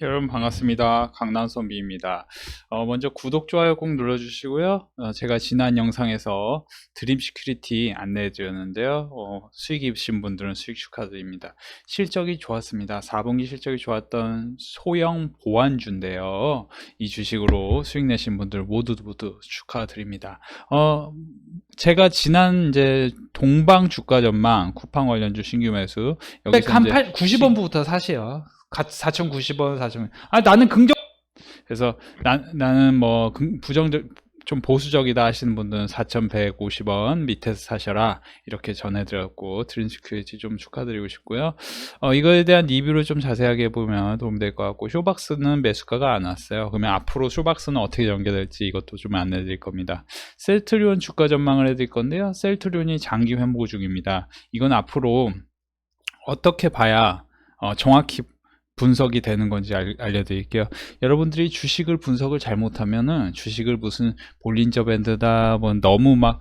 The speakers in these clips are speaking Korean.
여러분 반갑습니다. 강남선비입니다. 어, 먼저 구독, 좋아요 꼭 눌러주시고요. 어, 제가 지난 영상에서 드림 시큐리티 안내해 드렸는데요. 어, 수익 입으신 분들은 수익 축하드립니다. 실적이 좋았습니다. 4분기 실적이 좋았던 소형 보안주인데요. 이 주식으로 수익 내신 분들 모두 모두 축하드립니다. 어, 제가 지난 이제 동방 주가 전망 쿠팡 관련주 신규 매수 여기서 한 이제 8, 90원부터 사세요. 4,090원 사시면. 아, 나는 긍정. 그래서 나, 나는 뭐 긍- 부정적 좀 보수적이다 하시는 분들은 4,150원 밑에서 사셔라 이렇게 전해드렸고 드림스큐리티 좀 축하드리고 싶고요. 어, 이거에 대한 리뷰를 좀 자세하게 보면 도움될 것 같고 쇼박스는 매수가가 안 왔어요. 그러면 앞으로 쇼박스는 어떻게 전개될지 이것도 좀 안내드릴 겁니다. 셀트리온 주가 전망을 해드릴 건데요. 셀트리온이 장기 회복 중입니다. 이건 앞으로 어떻게 봐야 어, 정확히 분석이 되는 건지 알, 알려드릴게요. 여러분들이 주식을 분석을 잘못하면은 주식을 무슨 볼린저 밴드다 뭐 너무 막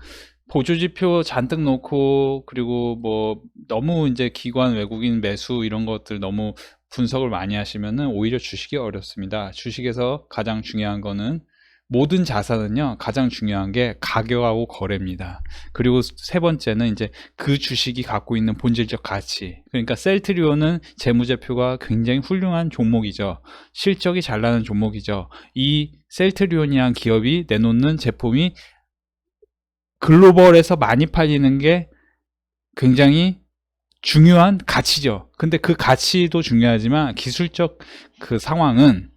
보조지표 잔뜩 놓고 그리고 뭐 너무 이제 기관 외국인 매수 이런 것들 너무 분석을 많이 하시면은 오히려 주식이 어렵습니다. 주식에서 가장 중요한 거는 모든 자산은요 가장 중요한 게 가격하고 거래입니다. 그리고 세 번째는 이제 그 주식이 갖고 있는 본질적 가치. 그러니까 셀트리온은 재무제표가 굉장히 훌륭한 종목이죠. 실적이 잘 나는 종목이죠. 이 셀트리온이란 기업이 내놓는 제품이 글로벌에서 많이 팔리는 게 굉장히 중요한 가치죠. 근데 그 가치도 중요하지만 기술적 그 상황은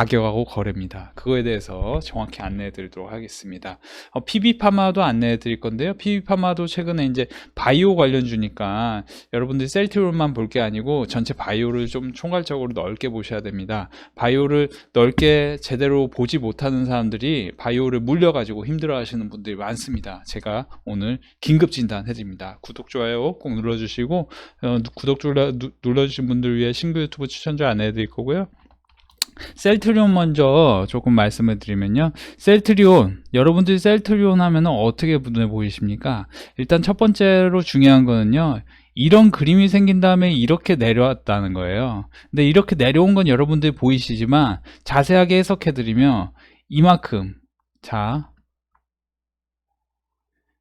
가격하고 거래입니다. 그거에 대해서 정확히 안내해 드리도록 하겠습니다. 어, PB파마도 안내해 드릴 건데요. PB파마도 최근에 이제 바이오 관련주니까 여러분들이 셀트리온만 볼 게 아니고 전체 바이오를 좀 총괄적으로 넓게 보셔야 됩니다. 바이오를 넓게 제대로 보지 못하는 사람들이 바이오를 물려가지고 힘들어 하시는 분들이 많습니다. 제가 오늘 긴급 진단 해 드립니다. 구독, 좋아요 꼭 눌러주시고, 어, 구독, 눌러, 누- 눌러주신 분들 위해 신규 유튜브 추천자 안내해 드릴 거고요. 셀트리온 먼저 조금 말씀을 드리면요. 셀트리온, 여러분들이 셀트리온 하면 어떻게 눈에 보이십니까? 일단 첫 번째로 중요한 거는요. 이런 그림이 생긴 다음에 이렇게 내려왔다는 거예요. 근데 이렇게 내려온 건 여러분들이 보이시지만 자세하게 해석해 드리면 이만큼. 자.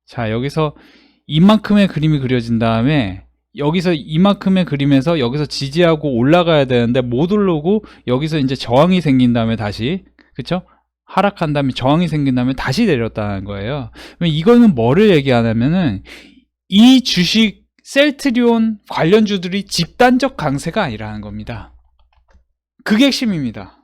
자, 여기서 이만큼의 그림이 그려진 다음에 여기서 이만큼의 그림에서 여기서 지지하고 올라가야 되는데 못 오르고 여기서 이제 저항이 생긴 다음에 다시 그쵸? 하락한 다음에 저항이 생긴 다음에 다시 내렸다는 거예요. 이거는 뭐를 얘기하냐면은 이 주식 셀트리온 관련주들이 집단적 강세가 아니라는 겁니다. 그게 핵심입니다.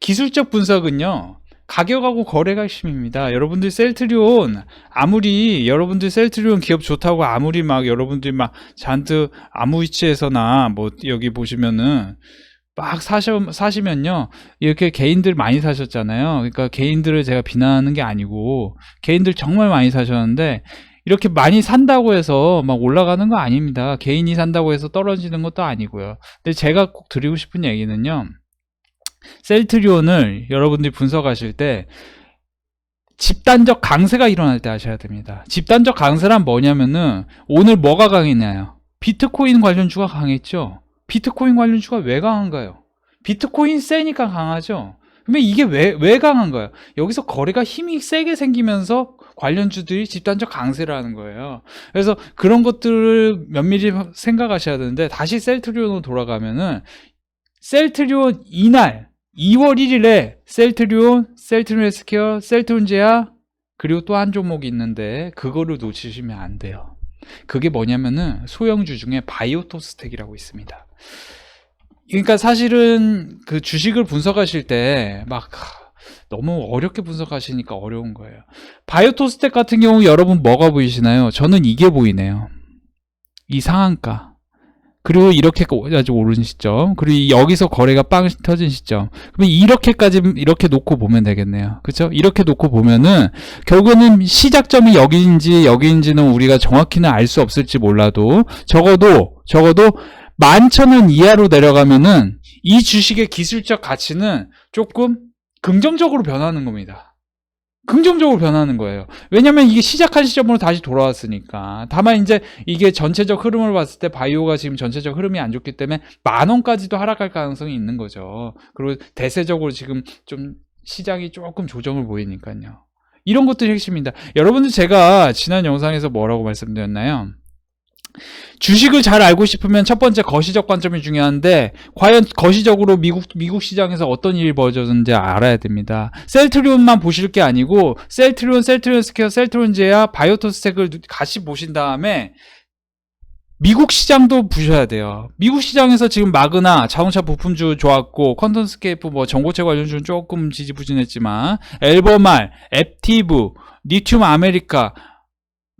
기술적 분석은요. 가격하고 거래가 핵심입니다. 여러분들 셀트리온 아무리 여러분들 셀트리온 기업 좋다고 아무리 막 여러분들이 막 잔뜩 아무 위치에서나 뭐 여기 보시면은 막 사셔, 사시면요 이렇게 개인들 많이 사셨잖아요. 그러니까 개인들을 제가 비난하는 게 아니고 개인들 정말 많이 사셨는데 이렇게 많이 산다고 해서 막 올라가는 거 아닙니다. 개인이 산다고 해서 떨어지는 것도 아니고요. 근데 제가 꼭 드리고 싶은 얘기는요. 셀트리온을 여러분들이 분석하실 때 집단적 강세가 일어날 때 하셔야 됩니다. 집단적 강세란 뭐냐면은 오늘 뭐가 강했나요? 비트코인 관련주가 강했죠. 비트코인 관련주가 왜 강한가요? 비트코인 세니까 강하죠. 그러면 이게 왜, 왜 강한가요? 여기서 거래가 힘이 세게 생기면서 관련주들이 집단적 강세를 하는 거예요. 그래서 그런 것들을 면밀히 생각하셔야 되는데 다시 셀트리온으로 돌아가면은 셀트리온 이날 2월 1일에 셀트리온, 셀트리온 헬스케어, 셀트리온 제야 그리고 또 한 종목이 있는데 그거를 놓치시면 안 돼요. 그게 뭐냐면은 소형주 중에 바이오토스텍이라고 있습니다. 그러니까 사실은 그 주식을 분석하실 때 막 너무 어렵게 분석하시니까 어려운 거예요. 바이오토스텍 같은 경우 여러분 뭐가 보이시나요? 저는 이게 보이네요. 이 상한가. 그리고 이렇게까지 오른 시점. 그리고 여기서 거래가 빵 터진 시점. 그러면 이렇게까지 이렇게 놓고 보면 되겠네요. 그렇죠? 이렇게 놓고 보면은 결국에는 시작점이 여기인지 여기인지는 우리가 정확히는 알 수 없을지 몰라도 적어도 적어도 만천원 이하로 내려가면은 이 주식의 기술적 가치는 조금 긍정적으로 변하는 겁니다. 긍정적으로 변하는 거예요. 왜냐면 이게 시작한 시점으로 다시 돌아왔으니까. 다만 이제 이게 전체적 흐름을 봤을 때 바이오가 지금 전체적 흐름이 안 좋기 때문에 만 원까지도 하락할 가능성이 있는 거죠. 그리고 대세적으로 지금 좀 시장이 조금 조정을 보이니까요. 이런 것들이 핵심입니다. 여러분들 제가 지난 영상에서 뭐라고 말씀드렸나요? 주식을 잘 알고 싶으면 첫 번째 거시적 관점이 중요한데 과연 거시적으로 미국 미국 시장에서 어떤 일이 벌어졌는지 알아야 됩니다. 셀트리온만 보실 게 아니고 셀트리온, 셀트리온 스퀘어, 셀트리온 제야, 바이오토스텍을 같이 보신 다음에 미국 시장도 보셔야 돼요. 미국 시장에서 지금 마그나 자동차 부품주 좋았고 컨턴스케이프 뭐 전고체 관련주는 조금 지지부진했지만 엘버말, 앱티브, 리튬 아메리카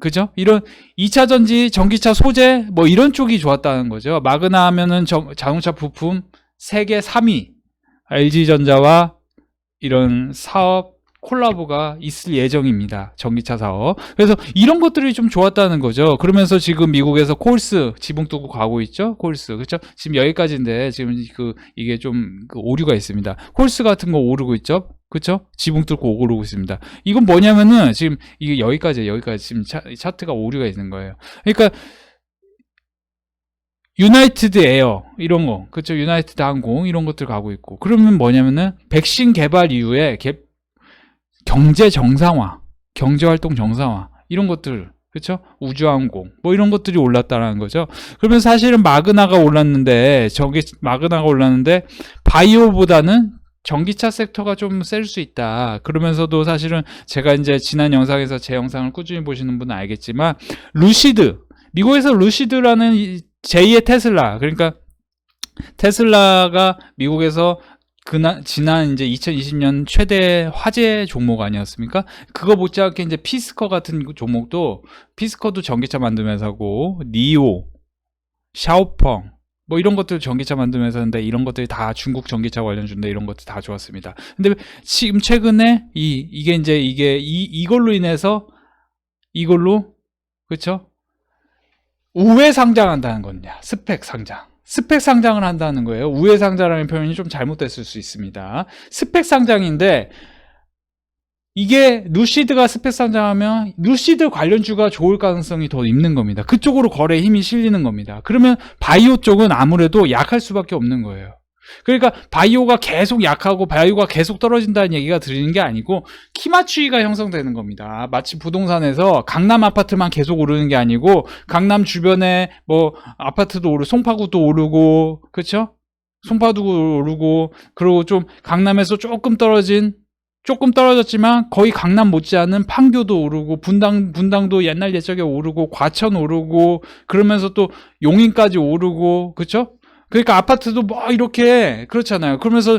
그죠? 이런 2차 전지, 전기차 소재 뭐 이런 쪽이 좋았다는 거죠. 마그나 하면은 정- 자동차 부품 세계 3위 LG전자와 이런 사업 콜라보가 있을 예정입니다. 전기차 사업. 그래서 이런 것들이 좀 좋았다는 거죠. 그러면서 지금 미국에서 콜스 지붕 뚫고 가고 있죠. 콜스. 그렇죠? 지금 여기까지인데 지금 그 이게 좀 그 오류가 있습니다. 콜스 같은 거 오르고 있죠. 그렇죠? 지붕 뚫고 오르고 있습니다. 이건 뭐냐면은 지금 이게 여기까지예요. 여기까지 지금 차, 차트가 오류가 있는 거예요. 그러니까 유나이티드 에어 이런 거 그렇죠 유나이티드 항공 이런 것들 가고 있고 그러면 뭐냐면은 백신 개발 이후에 개- 경제 정상화 경제 활동 정상화 이런 것들 그렇죠 우주항공 뭐 이런 것들이 올랐다라는 거죠 그러면 사실은 마그나가 올랐는데 저기 마그나가 올랐는데 바이오보다는 전기차 섹터가 좀 셀 수 있다. 그러면서도 사실은 제가 이제 지난 영상에서 제 영상을 꾸준히 보시는 분은 알겠지만 루시드 미국에서 루시드라는 이 제2의 테슬라 그러니까 테슬라가 미국에서 그나 지난 이제 2020년 최대 화제 종목 아니었습니까? 그거 못지않게 이제 피스커 같은 종목도 피스커도 전기차 회사고 니오, 샤오펑 뭐 이런 것들 전기차 만드는 회사인데 이런 것들이 다 중국 전기차 관련주인데 이런 것들 다 좋았습니다. 근데 지금 최근에 이 이게 이제 이게 이 이걸로 인해서 이걸로 그렇죠? 우회 상장한다는 거냐? 스펙 상장. 스펙 상장을 한다는 거예요. 우회 상장이라는 표현이 좀 잘못됐을 수 있습니다. 스펙 상장인데 이게 루시드가 스펙 상장하면 루시드 관련주가 좋을 가능성이 더 있는 겁니다. 그쪽으로 거래에 힘이 실리는 겁니다. 그러면 바이오 쪽은 아무래도 약할 수밖에 없는 거예요. 그러니까 바이오가 계속 약하고 바이오가 계속 떨어진다는 얘기가 들리는 게 아니고 키 맞추기가 형성되는 겁니다. 마치 부동산에서 강남 아파트만 계속 오르는 게 아니고 강남 주변에 뭐 아파트도 오르고 송파구도 오르고 그렇죠? 송파구도 오르고 그리고 좀 강남에서 조금 떨어진 조금 떨어졌지만 거의 강남 못지않은 판교도 오르고 분당 분당도 옛날 옛적에 오르고 과천 오르고 그러면서 또 용인까지 오르고 그렇죠? 그러니까 아파트도 뭐 이렇게 그렇잖아요. 그러면서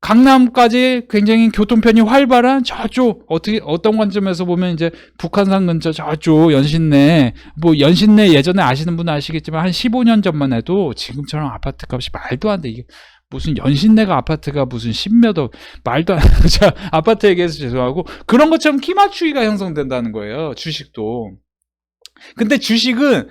강남까지 굉장히 교통편이 활발한 저쪽 어떻게 어떤 관점에서 보면 이제 북한산 근처 저쪽 연신내 뭐 연신내 예전에 아시는 분은 아시겠지만 한 15년 전만 해도 지금처럼 아파트 값이 말도 안 돼. 이게 무슨 연신내가 아파트가 무슨 10몇억 말도 안 돼. 자, 아파트 얘기해서 죄송하고 그런 것처럼 키 맞추기가 형성된다는 거예요. 주식도. 근데 주식은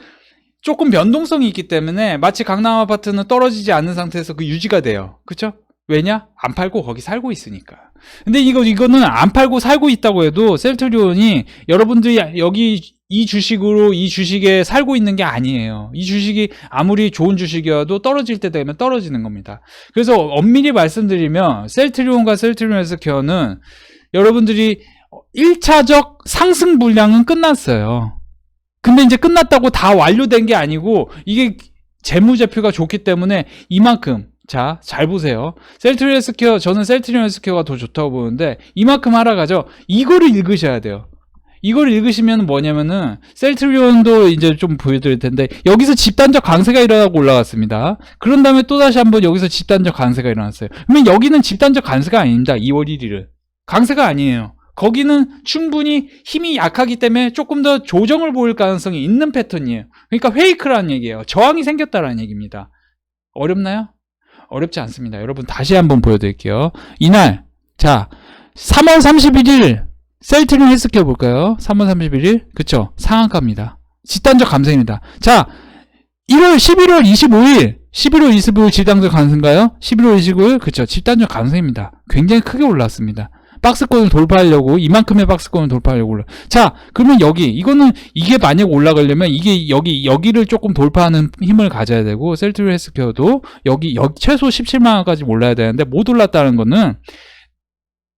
조금 변동성이 있기 때문에 마치 강남 아파트는 떨어지지 않는 상태에서 그 유지가 돼요. 그쵸? 왜냐? 안 팔고 거기 살고 있으니까. 근데 이거, 이거는 안 팔고 살고 있다고 해도 셀트리온이 여러분들이 여기 이 주식으로 이 주식에 살고 있는 게 아니에요. 이 주식이 아무리 좋은 주식이어도 떨어질 때 되면 떨어지는 겁니다. 그래서 엄밀히 말씀드리면 셀트리온과 셀트리온 헬스케어는 여러분들이 1차적 상승 분량은 끝났어요. 근데 이제 끝났다고 다 완료된 게 아니고 이게 재무제표가 좋기 때문에 이만큼 자, 잘 보세요. 셀트리온 헬스케어 저는 셀트리온 헬스케어가 더 좋다고 보는데 이만큼 하락하죠. 이거를 읽으셔야 돼요. 이걸 읽으시면 뭐냐면은 셀트리온도 이제 좀 보여드릴 텐데 여기서 집단적 강세가 일어나고 올라갔습니다. 그런 다음에 또 다시 한번 여기서 집단적 강세가 일어났어요. 그러면 여기는 집단적 강세가 아닙니다. 2월 1일은 강세가 아니에요. 거기는 충분히 힘이 약하기 때문에 조금 더 조정을 보일 가능성이 있는 패턴이에요. 그러니까 페이크라는 얘기예요. 저항이 생겼다라는 얘기입니다. 어렵나요? 어렵지 않습니다. 여러분 다시 한번 보여드릴게요. 이날 자 3월 31일 셀트리온 헬스케어 볼까요? 3월 31일 그쵸 상한가입니다. 집단적 감세입니다. 자 1월 11월 25일 11월 25일 집단적 감세인가요? 11월 25일 그쵸 집단적 감세입니다. 굉장히 크게 올랐습니다. 박스권을 돌파하려고 이만큼의 박스권을 돌파하려고 올라. 자, 그러면 여기 이거는 이게 만약 올라가려면 이게 여기 여기를 조금 돌파하는 힘을 가져야 되고 셀트리온 헬스케어도 여기 여기 최소 17만 원까지 올라야 되는데 못 올랐다는 거는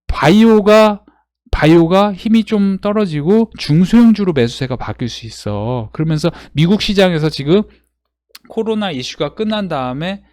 바이오가 바이오가 힘이 좀 떨어지고 중소형주로 매수세가 바뀔 수 있어. 그러면서 미국 시장에서 지금 코로나 이슈가 끝난 다음에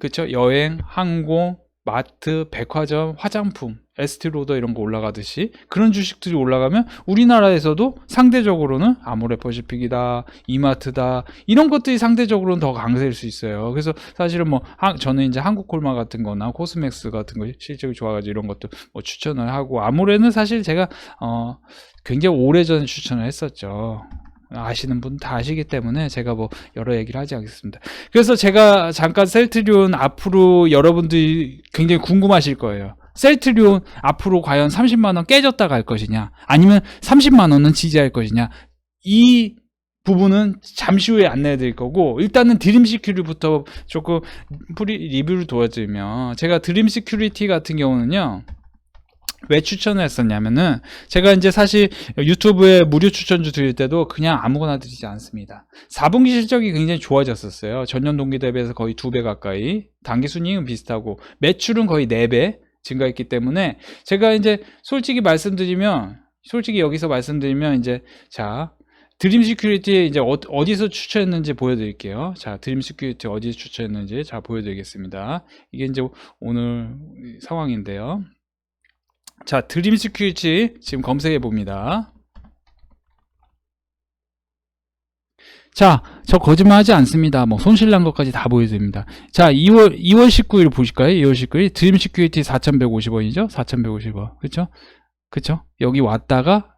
그쵸 여행, 항공, 마트, 백화점, 화장품, 에스티로더 이런 거 올라가듯이 그런 주식들이 올라가면 우리나라에서도 상대적으로는 아모레퍼시픽이다, 이마트다 이런 것들이 상대적으로는 더 강세일 수 있어요. 그래서 사실은 뭐 하- 저는 이제 한국콜마 같은 거나 코스맥스 같은 거 실적이 좋아가지고 이런 것도 뭐 추천을 하고 아모레는 사실 제가 어 굉장히 오래전에 추천을 했었죠. 아시는 분 다 아시기 때문에 제가 뭐 여러 얘기를 하지 않겠습니다. 그래서 제가 잠깐 셀트리온 앞으로 여러분들이 굉장히 궁금하실 거예요. 셀트리온 앞으로 과연 30만 원 깨졌다 갈 것이냐, 아니면 30만 원은 지지할 것이냐. 이 부분은 잠시 후에 안내해 드릴 거고 일단은 드림 시큐리부터 조금 프리 리뷰를 도와드리면 제가 드림 시큐리티 같은 경우는요. 왜 추천을 했었냐면은 제가 이제 사실 유튜브에 무료 추천주 드릴 때도 그냥 아무거나 드리지 않습니다. 4분기 실적이 굉장히 좋아졌었어요. 전년 동기 대비해서 거의 두배 가까이. 단기 순이익은 비슷하고 매출은 거의 4배 증가했기 때문에 제가 이제 솔직히 말씀드리면 솔직히 여기서 말씀드리면 이제 자 드림 시큐리티 이제 어, 어디서 추천했는지 보여드릴게요. 자, 드림 시큐리티 어디서 추천했는지 자 보여드리겠습니다. 이게 이제 오늘 상황인데요. 자, 드림 시큐리티 지금 검색해 봅니다. 자, 저 거짓말 하지 않습니다. 뭐 손실 난 것까지 다 보여드립니다. 자, 2월 2월 19일 보실까요? 2월 19일 드림 시큐리티 4,150원이죠? 4,150원. 그렇죠? 그렇죠? 여기 왔다가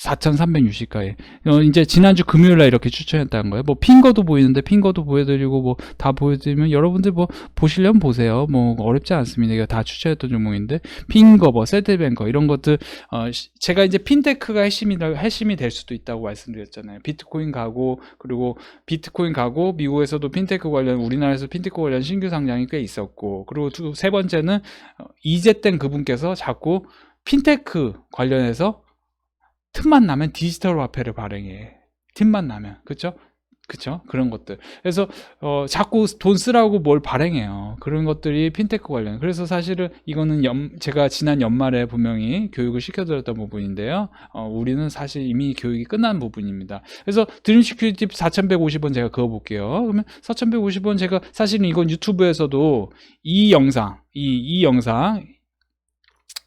4,360가에. 어, 이제 지난주 금요일 날 이렇게 추천했다는 거예요. 뭐 핑거도 보이는데 핑거도 보여드리고 뭐 다 보여드리면 여러분들 뭐 보시려면 보세요. 뭐 어렵지 않습니다. 이거 다 추천했던 종목인데 핑거, 뭐 세트뱅거 이런 것들 어, 시- 제가 이제 핀테크가 핵심이 핵심이 될 수도 있다고 말씀드렸잖아요. 비트코인 가고 그리고 비트코인 가고 미국에서도 핀테크 관련 우리나라에서 핀테크 관련 신규 상장이 꽤 있었고 그리고 두, 세 번째는 어, 이재땡 그분께서 자꾸 핀테크 관련해서 틈만 나면 디지털 화폐를 발행해. 틈만 나면. 그쵸? 그쵸? 그런 것들. 그래서, 어, 자꾸 돈 쓰라고 뭘 발행해요. 그런 것들이 핀테크 관련. 그래서 사실은 이거는 연, 제가 지난 연말에 분명히 교육을 시켜드렸던 부분인데요. 어, 우리는 사실 이미 교육이 끝난 부분입니다. 그래서 드림 시큐리티 4,150원 제가 그어볼게요. 그러면 4,150원 제가 사실은 이건 유튜브에서도 이 영상, 이, 이 영상,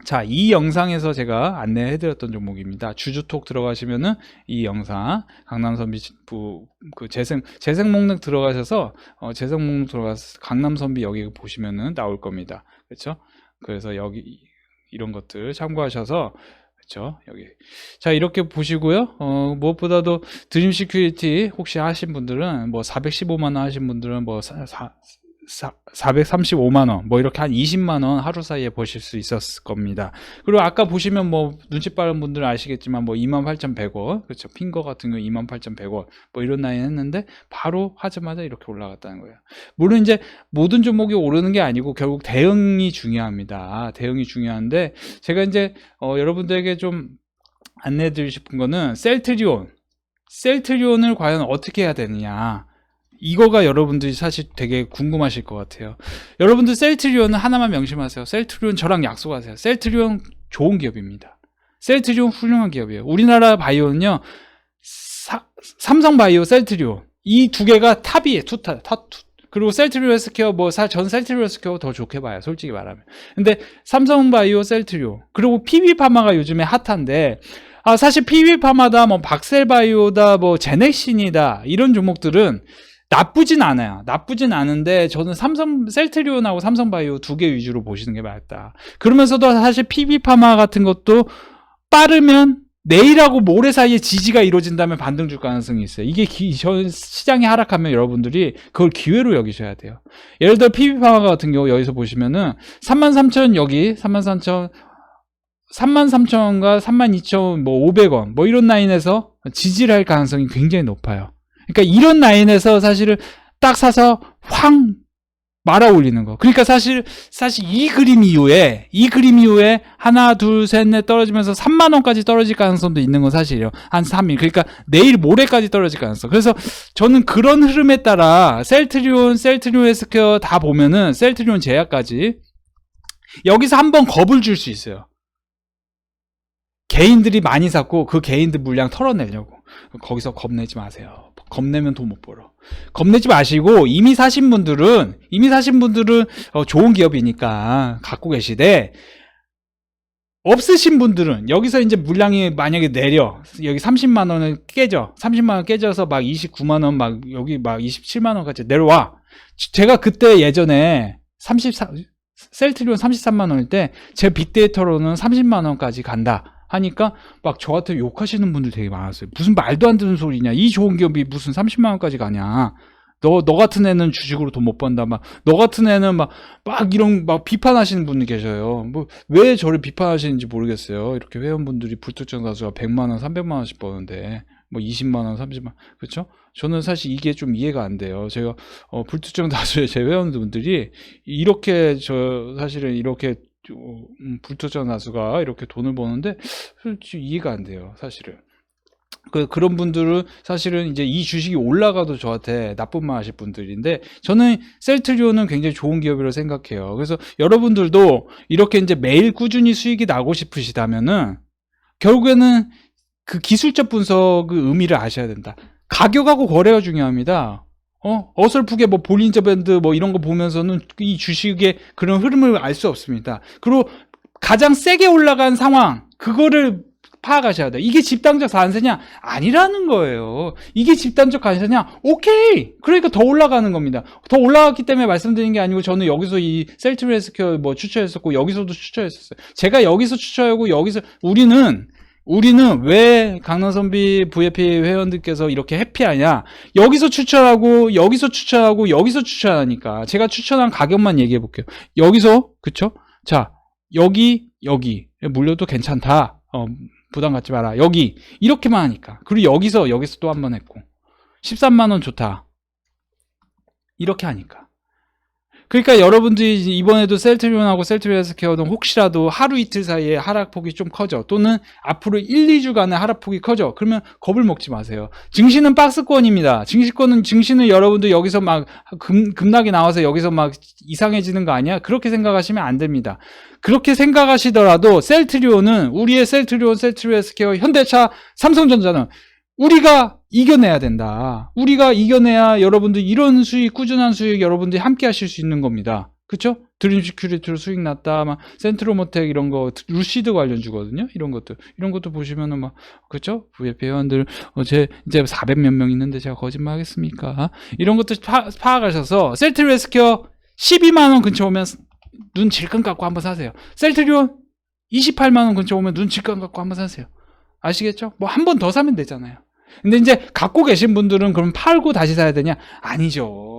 자, 이 영상에서 제가 안내해드렸던 종목입니다. 주주톡 들어가시면은 이 영상 강남선비부 그 재생 재생 목록 들어가셔서 어, 재생 목록 들어가서 강남선비 여기 보시면은 나올 겁니다. 그렇죠? 그래서 여기 이런 것들 참고하셔서 그렇죠? 여기 자 이렇게 보시고요. 어, 무엇보다도 드림 시큐리티 혹시 하신 분들은 뭐 415만 원 하신 분들은 뭐 사, 사, 사, 435만 원, 뭐 이렇게 한 20만 원 하루 사이에 버실 수 있었을 겁니다. 그리고 아까 보시면 뭐 눈치 빠른 분들은 아시겠지만 뭐 28,100원, 그렇죠. 핑거 같은 경우 28,100원, 뭐 이런 라인 했는데 바로 하자마자 이렇게 올라갔다는 거예요. 물론 이제 모든 종목이 오르는 게 아니고 결국 대응이 중요합니다. 대응이 중요한데 제가 이제 어, 여러분들에게 좀 안내드리고 싶은 거는 셀트리온, 셀트리온을 과연 어떻게 해야 되느냐. 이거가 여러분들이 사실 되게 궁금하실 것 같아요. 여러분들 셀트리온은 하나만 명심하세요. 셀트리온 저랑 약속하세요. 셀트리온 좋은 기업입니다. 셀트리온 훌륭한 기업이에요. 우리나라 바이오는요, 사- 삼성 바이오, 셀트리온 이 두 개가 탑이에요. 투탑, 탑 투. 그리고 셀트리온 헬스케어 뭐전 셀트리온 헬스케어 더 좋게 봐요. 솔직히 말하면. 근데 삼성 바이오, 셀트리온 그리고 PB파마가 요즘에 핫한데 아 사실 PB파마다 뭐 박셀 바이오다 뭐 제넥신이다 이런 종목들은 나쁘진 않아요. 나쁘진 않은데 저는 삼성 셀트리온하고 삼성바이오 두 개 위주로 보시는 게 맞다. 그러면서도 사실 PB파마 같은 것도 빠르면 내일하고 모레 사이에 지지가 이루어진다면 반등 줄 가능성이 있어요. 이게 기- 저- 시장이 하락하면 여러분들이 그걸 기회로 여기셔야 돼요. 예를 들어 PB파마 같은 경우 여기서 보시면은 33,000 여기 33,000 33,000원과 32,000원 뭐 500원 뭐 이런 라인에서 지지를 할 가능성이 굉장히 높아요. 그러니까 이런 라인에서 사실은 딱 사서 확 말아 올리는 거. 그러니까 사실 사실 이 그림 이후에 이 그림 이후에 하나 둘 셋 넷 떨어지면서 3만 원까지 떨어질 가능성도 있는 건 사실이에요. 한 3일. 그러니까 내일 모레까지 떨어질 가능성. 그래서 저는 그런 흐름에 따라 셀트리온, 셀트리온 헬스케어 다 보면은 셀트리온 제약까지 여기서 한번 겁을 줄 수 있어요. 개인들이 많이 샀고 그 개인들 물량 털어내려고 거기서 겁내지 마세요. 겁내면 돈 못 벌어. 겁내지 마시고 이미 사신 분들은 이미 사신 분들은 어, 좋은 기업이니까 갖고 계시되 없으신 분들은 여기서 이제 물량이 만약에 내려 여기 30만 원을 깨져. 30만 원 깨져서 막 29만 원 막 여기 막 27만 원까지 내려와. 제가 그때 예전에 34 셀트리온 33만 원일 때 제 빅데이터로는 30만 원까지 간다 하니까 막 저한테 욕하시는 분들 되게 많았어요. 무슨 말도 안 되는 소리냐. 이 좋은 기업이 무슨 30만 원까지 가냐. 너, 너 같은 애는 주식으로 돈 못 번다. 막, 너 같은 애는 막, 막 이런, 막 비판하시는 분이 계셔요. 뭐, 왜 저를 비판하시는지 모르겠어요. 이렇게 회원분들이 불특정 다수가 100만원, 300만원씩 버는데, 뭐 20만원, 30만원. 그쵸? 저는 사실 이게 좀 이해가 안 돼요. 제가, 어, 불특정 다수의 제 회원분들이 이렇게, 저, 사실은 이렇게, 어, 음, 불특정 다수가 이렇게 돈을 버는데, 솔직히 이해가 안 돼요. 사실은. 그, 그런 분들은 사실은 이제 이 주식이 올라가도 저한테 나쁜 말 하실 분들인데, 저는 셀트리온은 굉장히 좋은 기업이라고 생각해요. 그래서 여러분들도 이렇게 이제 매일 꾸준히 수익이 나고 싶으시다면은, 결국에는 그 기술적 분석의 의미를 아셔야 된다. 가격하고 거래가 중요합니다. 어? 어설프게 뭐 볼린저 밴드 뭐 이런 거 보면서는 이 주식의 그런 흐름을 알 수 없습니다. 그리고 가장 세게 올라간 상황, 그거를 파악하셔야 돼요. 이게 집단적 관세냐? 아니라는 거예요. 이게 집단적 관세냐? 오케이! 그러니까 더 올라가는 겁니다. 더 올라갔기 때문에 말씀드린 게 아니고 저는 여기서 이 셀트리스케어 뭐 추천했었고 여기서도 추천했었어요. 제가 여기서 추천하고 여기서 우리는 우리는 왜 강남선비 VFP 회원들께서 이렇게 해피하냐? 여기서 추천하고 여기서 추천하고 여기서 추천하니까 제가 추천한 가격만 얘기해 볼게요. 여기서 그쵸? 자 여기 여기 물려도 괜찮다. 어, 부담 갖지 마라. 여기 이렇게만 하니까 그리고 여기서 여기서 또 한 번 했고 13만 원 좋다. 이렇게 하니까. 그러니까 여러분들이 이번에도 셀트리온하고 셀트리온 헬스케어는 혹시라도 하루 이틀 사이에 하락폭이 좀 커져 또는 앞으로 1, 2주간의 하락폭이 커져 그러면 겁을 먹지 마세요. 증시는 박스권입니다. 증시권은 증시는 여러분들 여기서 막 금, 급락이 나와서 여기서 막 이상해지는 거 아니야? 그렇게 생각하시면 안 됩니다. 그렇게 생각하시더라도 셀트리온은 우리의 셀트리온, 셀트리온 헬스케어, 현대차, 삼성전자는 우리가 이겨내야 된다. 우리가 이겨내야 여러분들 이런 수익, 꾸준한 수익 여러분들이 함께 하실 수 있는 겁니다. 그쵸? 드림 시큐리티로 수익 났다. 막 센트로모텍 이런 거 루시드 관련 주거든요. 이런 것도 이런 것도 보시면은 막 그쵸? VF 회원들 어, 제 이제 400몇 명 있는데 제가 거짓말 하겠습니까? 이런 것도 파, 파악하셔서 셀트리스퀘어 12만 원 근처 오면 눈 질끈 갖고 한번 사세요. 셀트리온 28만 원 근처 오면 눈 질끈 갖고 한번 사세요. 아시겠죠? 뭐 한 번 더 사면 되잖아요. 근데 이제 갖고 계신 분들은 그럼 팔고 다시 사야 되냐? 아니죠.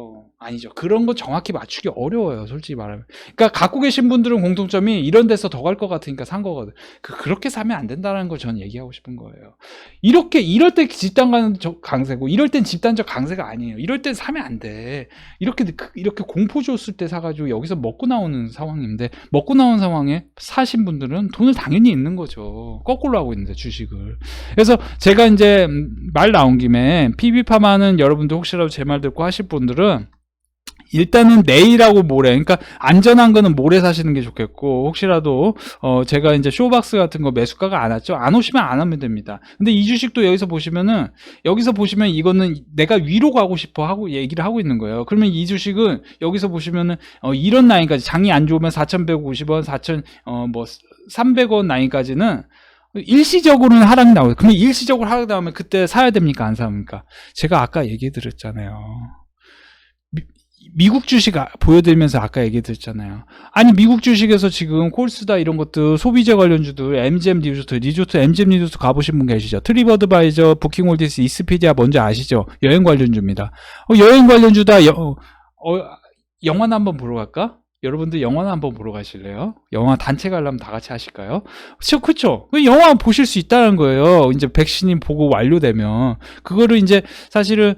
아니죠. 그런 거 정확히 맞추기 어려워요. 솔직히 말하면. 그러니까 갖고 계신 분들은 공통점이 이런 데서 더 갈 것 같으니까 산 거거든. 그, 그렇게 사면 안 된다는 걸 저는 얘기하고 싶은 거예요. 이렇게, 이럴 때 집단적 강세고, 이럴 땐 집단적 강세가 아니에요. 이럴 땐 사면 안 돼. 이렇게, 그- 이렇게 공포 줬을 때 사가지고 여기서 먹고 나오는 상황인데, 먹고 나온 상황에 사신 분들은 돈을 당연히 있는 거죠. 거꾸로 하고 있는데, 주식을. 그래서 제가 이제 음, 말 나온 김에 PB파마는 여러분들 혹시라도 제 말 듣고 하실 분들은 일단은 내일하고 모레, 그러니까 안전한 거는 모레 사시는 게 좋겠고 혹시라도 어 제가 이제 쇼박스 같은 거 매수가가 안 왔죠. 안 오시면 안 하면 됩니다. 근데 이 주식도 여기서 보시면은 여기서 보시면 이거는 내가 위로 가고 싶어 하고 얘기를 하고 있는 거예요. 그러면 이 주식은 여기서 보시면은 어 이런 라인까지 장이 안 좋으면 4,150원, 4,000 어뭐 300원 라인까지는 일시적으로는 하락이 나오요 그러면 일시적으로 하락 나오면 그때 사야 됩니까? 안 사합니까? 제가 아까 얘기 드렸잖아요. 미, 국 주식 아- 보여드리면서 아까 얘기 드렸잖아요. 아니 미국 주식에서 지금 콜스다 이런 것들 소비재 관련주들 MGM 리조트, 리조트 MGM 리조트 가보신 분 계시죠? 트리버드바이저, 부킹홀디스, 이스피디아 뭔지 아시죠? 여행 관련주입니다. 어, 여행 관련주다. 여, 어, 영화나 한번 보러 갈까? 여러분들 영화나 한번 보러 가실래요? 영화 단체 가려면 다 같이 하실까요? 그쵸, 그쵸. 그 영화 보실 수 있다는 거예요. 이제 백신이 보고 완료되면. 그거를 이제 사실은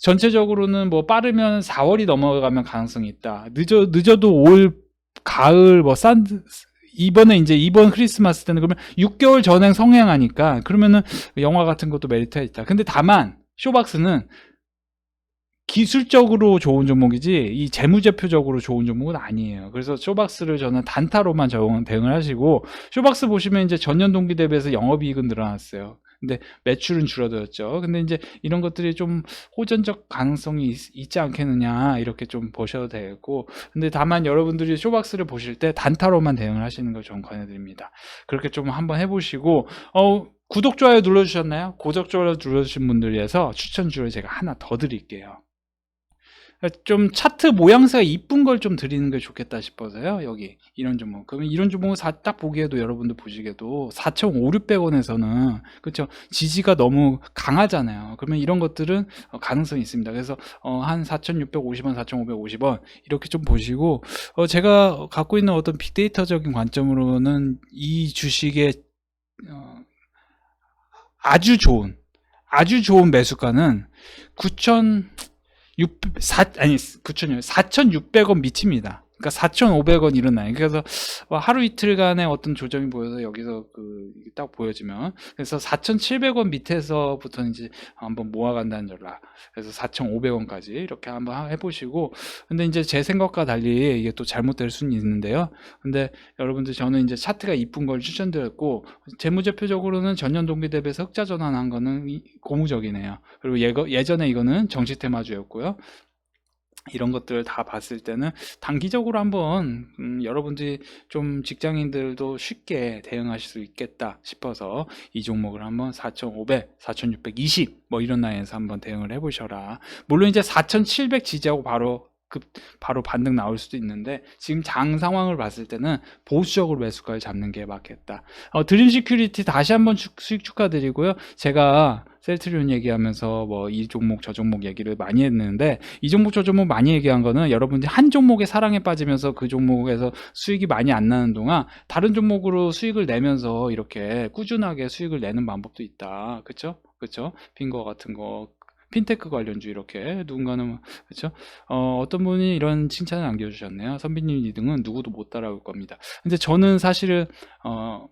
전체적으로는 뭐 빠르면 4월이 넘어가면 가능성이 있다. 늦어 늦어도 올 가을 뭐 싼 이번에 이제 이번 크리스마스 때는 그러면 6개월 전에 성행하니까 그러면은 영화 같은 것도 메리트가 있다. 근데 다만 쇼박스는 기술적으로 좋은 종목이지 이 재무제표적으로 좋은 종목은 아니에요. 그래서 쇼박스를 저는 단타로만 정- 대응을 하시고 쇼박스 보시면 이제 전년 동기 대비해서 영업이익은 늘어났어요. 근데 매출은 줄어들었죠. 근데 이제 이런 것들이 좀 호전적 가능성이 있, 지 않겠느냐 이렇게 좀 보셔도 되겠고 근데 다만 여러분들이 쇼박스를 보실 때 단타로만 대응을 하시는 걸 좀 권해드립니다. 그렇게 좀 한번 해보시고 어 구독 좋아요 눌러주셨나요? 구독 좋아요 눌러주신 분들 위해서 추천 주를 제가 하나 더 드릴게요. 좀 차트 모양새가 이쁜 걸 좀 드리는 게 좋겠다 싶어서요. 여기 이런 종목. 그러면 이런 종목을 사- 딱 보기에도 여러분들 보시기에도 4,500~600원에서는 그렇죠. 지지가 너무 강하잖아요. 그러면 이런 것들은 어, 가능성이 있습니다. 그래서 어, 한 4,650원, 4,550원 이렇게 좀 보시고 어, 제가 갖고 있는 어떤 빅데이터적인 관점으로는 이 주식의 어, 아주 좋은 아주 좋은 매수가는 9,000 6, 4, 아니, 9,000요. 4,600원 밑입니다. 그러니까 4,500원 일어나요. 그래서 뭐 하루 이틀간의 어떤 조정이 보여서 여기서 그, 딱 보여지면. 그래서 4,700원 밑에서부터 이제 한번 모아간다는 전라. 그래서 4,500원까지 이렇게 한번 해보시고. 근데 이제 제 생각과 달리 이게 또 잘못될 수는 있는데요. 근데 여러분들 저는 이제 차트가 이쁜 걸 추천드렸고, 재무제표적으로는 전년 동기 대비해서 흑자 전환한 거는 이- 고무적이네요. 그리고 예거, 예전에 이거는 정치 테마주였고요. 이런 것들을 다 봤을 때는 단기적으로 한번 음, 여러분들이 좀 직장인들도 쉽게 대응하실 수 있겠다 싶어서 이 종목을 한번 4,500, 4,620 뭐 이런 라인에서 한번 대응을 해보셔라. 물론 이제 4,700 지지하고 바로 급 바로 반등 나올 수도 있는데 지금 장 상황을 봤을 때는 보수적으로 매수가를 잡는 게 맞겠다. 어, 드림 시큐리티 다시 한번 축- 수익 축하드리고요. 제가 셀트리온 얘기하면서 뭐 이 종목 저 종목 얘기를 많이 했는데 이 종목 저 종목 많이 얘기한 거는 여러분들이 한 종목의 사랑에 빠지면서 그 종목에서 수익이 많이 안 나는 동안 다른 종목으로 수익을 내면서 이렇게 꾸준하게 수익을 내는 방법도 있다. 그쵸? 그쵸? 핑거 같은 거 핀테크 관련주 이렇게 누군가는 그렇죠? 어, 어떤 분이 이런 칭찬을 남겨주셨네요. 선비님 2등은 누구도 못 따라올 겁니다. 근데 저는 사실은 어,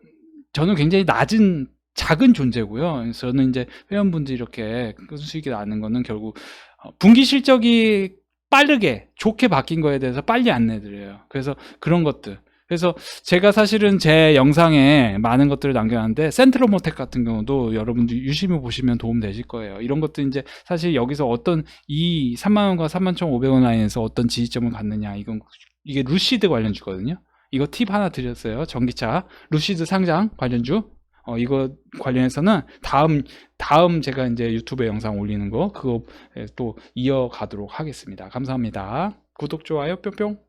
저는 굉장히 낮은 작은 존재고요. 그래서 저는 이제 회원분들이 이렇게 큰 수익이 나는 거는 결국 어, 분기 실적이 빠르게 좋게 바뀐 거에 대해서 빨리 안내드려요. 그래서 그런 것들. 그래서 제가 사실은 제 영상에 많은 것들을 남겨놨는데 센트로모텍 같은 경우도 여러분들 유심히 보시면 도움 되실 거예요. 이런 것도 이제 사실 여기서 어떤 이 3만 원과 31,500원 라인에서 어떤 지지점을 갖느냐 이건 이게 루시드 관련주거든요. 이거 팁 하나 드렸어요. 전기차 루시드 상장 관련주. 어, 이거 관련해서는 다음, 다음 제가 이제 유튜브에 영상 올리는 거, 그거 또 이어가도록 하겠습니다. 감사합니다. 구독, 좋아요, 뿅뿅.